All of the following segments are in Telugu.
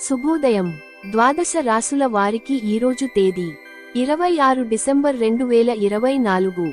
శుభోదయం. ద్వాదశ రాసుల వారికి ఈరోజు తేదీ ఇరవై ఆరు డిసెంబర్ రెండు వేల ఇరవై నాలుగు.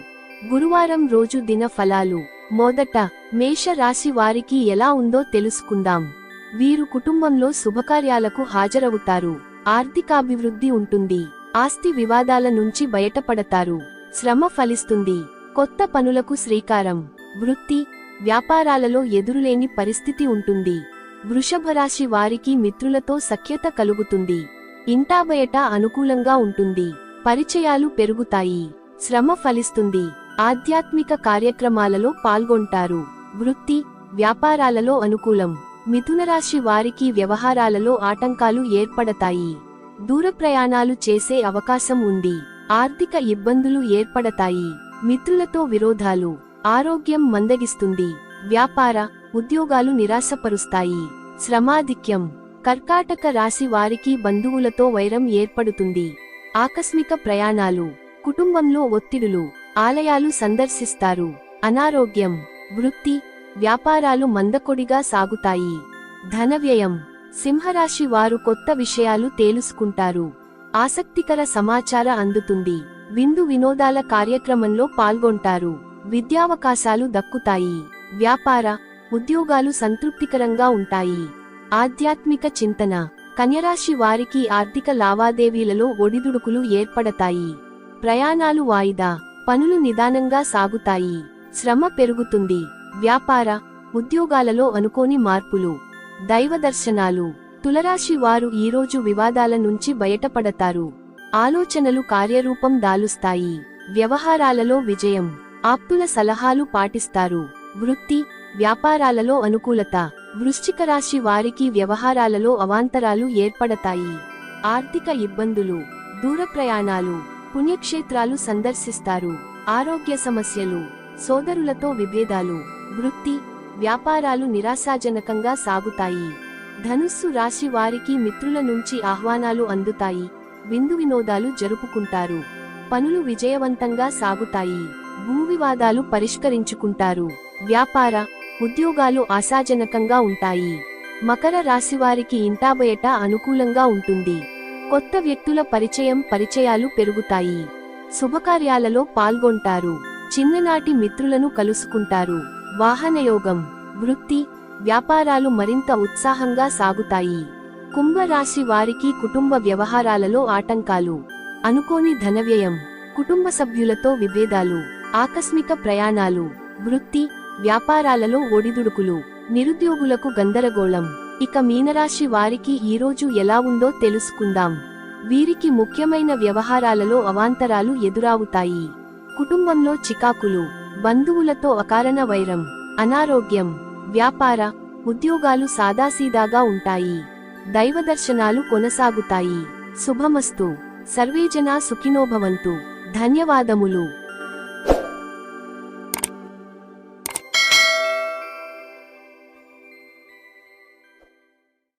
గురువారం రోజు దిన ఫలాలు. మొదట మేష రాశి వారికి ఎలా ఉందో తెలుసుకుందాం. వీరు కుటుంబంలో శుభకార్యాలకు హాజరవుతారు. ఆర్థికాభివృద్ధి ఉంటుంది. ఆస్తి వివాదాల నుంచి బయటపడతారు. శ్రమ ఫలిస్తుంది. కొత్త పనులకు శ్రీకారం. వృత్తి వ్యాపారాలలో ఎదురులేని పరిస్థితి ఉంటుంది. వృషభరాశి వారికి మిత్రులతో సఖ్యత కలుగుతుంది. ఇంటా బయట అనుకూలంగా ఉంటుంది. పరిచయాలు పెరుగుతాయి. శ్రమ ఫలిస్తుంది. ఆధ్యాత్మిక కార్యక్రమాలలో పాల్గొంటారు. వృత్తి వ్యాపారాలలో అనుకూలం. మిథునరాశి వారికి వ్యవహారాలలో ఆటంకాలు ఏర్పడతాయి. దూర ప్రయాణాలు చేసే అవకాశం ఉంది. ఆర్థిక ఇబ్బందులు ఏర్పడతాయి. మిత్రులతో విరోధాలు. ఆరోగ్యం మందగిస్తుంది. వ్యాపార ఉద్యోగాలు నిరాశపరుస్తాయి. శ్రమాధిక్యం. కర్కాటక రాశి వారికి బంధువులతో వైరం ఏర్పడుతుంది. ఆకస్మిక ప్రయాణాలు. కుటుంబంలో ఒత్తిడులు. ఆలయాలు సందర్శిస్తారు. అనారోగ్యం. వృత్తి. వ్యాపారాలు మందకొడిగా సాగుతాయి. ధనవ్యయం సింహరాశి వారు కొత్త విషయాలు తేలుసుకుంటారు. ఆసక్తికర సమాచార అందుతుంది. విందు వినోదాల కార్యక్రమంలో పాల్గొంటారు. విద్యావకాశాలు దక్కుతాయి. వ్యాపార ఉద్యోగాలు సంతృప్తికరంగా ఉంటాయి. ఆధ్యాత్మిక చింతన. కన్యరాశి వారికి ఆర్థిక లావాదేవీలలో ఒడిదుడుకులు ఏర్పడతాయి. ప్రయాణాలు వాయిదా. పనులు నిదానంగా సాగుతాయి. శ్రమ పెరుగుతుంది. వ్యాపార ఉద్యోగాలలో అనుకోని మార్పులు. దైవ దర్శనాలు. తులరాశి వారు ఈరోజు వివాదాల నుంచి బయటపడతారు. ఆలోచనలు కార్యరూపం దాలుస్తాయి. వ్యవహారాలలో విజయం. ఆప్తుల సలహాలు పాటిస్తారు. వృత్తి వ్యాపారాలలో అనుకూలత వృశ్చిక రాశి వారికి వ్యవహారాలలో అవాంతరాలు ఏర్పడతాయి. ఆర్థిక ఇబ్బందులు దూర ప్రయాణాలు పుణ్యక్షేత్రాలు సందర్శిస్తారు. ఆరోగ్య సమస్యలు సోదరులతో విభేదాలు వృత్తి వ్యాపారాలు నిరాశాజనకంగా సాగుతాయి. ధనుస్సు రాశి వారికి మిత్రుల నుంచి ఆహ్వానాలు అందుతాయి. విందు వినోదాలు జరుపుకుంటారు. పనులు విజయవంతంగా సాగుతాయి. భూ వివాదాలు పరిష్కరించుకుంటారు. వ్యాపార ఉద్యోగాలు ఆశాజనకంగా ఉంటాయి. మకర రాశివారికి ఇంటాబయట అనుకూలంగా ఉంటుంది. కొత్త వ్యక్తుల పరిచయం పరిచయాలు పెరుగుతాయి. శుభకార్యాలలో పాల్గొంటారు. చిన్ననాటి మిత్రులను కలుసుకుంటారు. వాహనయోగం వృత్తి వ్యాపారాలు మరింత ఉత్సాహంగా సాగుతాయి. కుంభరాశి వారికి కుటుంబ వ్యవహారాలలో ఆటంకాలు. అనుకోని ధనవ్యయం కుటుంబ సభ్యులతో విభేదాలు ఆకస్మిక ప్రయాణాలు వృత్తి వ్యాపారాలలో ఒడిదుడుకులు నిరుద్యోగులకు గందరగోళం. ఇక మీనరాశి వారికి ఈరోజు ఎలా ఉందో తెలుసుకుందాం. వీరికి ముఖ్యమైన వ్యవహారాలలో అవాంతరాలు ఎదురావుతాయి. కుటుంబంలో చికాకులు బంధువులతో అకారణ వైరం అనారోగ్యం వ్యాపార ఉద్యోగాలు సాదాసీదాగా ఉంటాయి. దైవదర్శనాలు కొనసాగుతాయి. శుభమస్తు. సర్వేజనా సుఖినోభవంతు. ధన్యవాదములు.